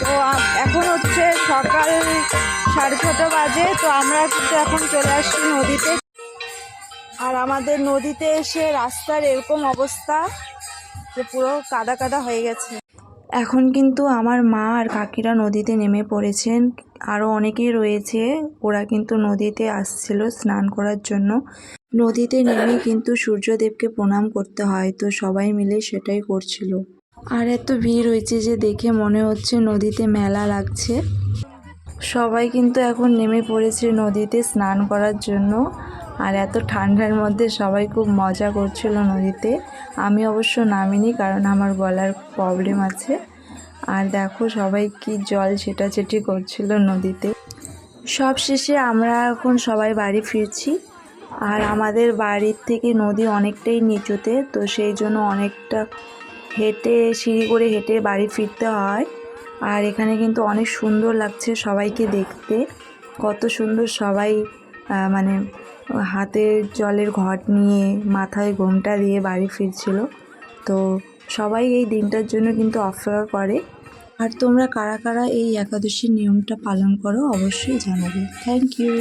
তো এখন হচ্ছে সকাল সাড়ে ছটা বাজে, তো আমরা কিন্তু এখন চলে আসছি নদীতে। আর আমাদের নদীতে এসে রাস্তার এরকম অবস্থা যে পুরো কাদা কাদা হয়ে গেছে। এখন কিন্তু আমার মা আর কাকিরা নদীতে নেমে পড়েছেন। আরও অনেকেই রয়েছে, ওরা কিন্তু নদীতে আসছিল স্নান করার জন্য। নদীতে নেমে কিন্তু সূর্যদেবকে প্রণাম করতে হয়, তো সবাই মিলে সেটাই করছিল। আর এত ভিড় হয়েছে যে দেখে মনে হচ্ছে নদীতে মেলা লাগছে। সবাই কিন্তু এখন নেমে পড়েছে নদীতে স্নান করার জন্য। আর এত ঠান্ডার মধ্যে সবাই খুব মজা করছিল নদীতে। আমি অবশ্য নামিনি কারণ আমার গলার প্রবলেম আছে। আর দেখো সবাই কি জল ছেটাছেটি করছিল নদীতে। সব শেষে আমরা এখন সবাই বাড়ি ফিরছি। আর আমাদের বাড়ির থেকে নদী অনেকটাই নিচুতে, তো সেই জন্য অনেকটা হেঁটে, সিঁড়ি করে হেঁটে বাড়ি ফিরতে হয়। আর এখানে কিন্তু অনেক সুন্দর লাগছে সবাইকে দেখতে। কত সুন্দর সবাই মানে হাতে জলের ঘট নিয়ে, মাথায় ঘোমটা দিয়ে বাড়ি ফিরছিল। তো সবাই এই দিনটার জন্য কিন্তু অপেক্ষা করে। আর তোমরা কারা কারা এই একাদশীর নিয়মটা পালন করো অবশ্যই জানাবে। Thank you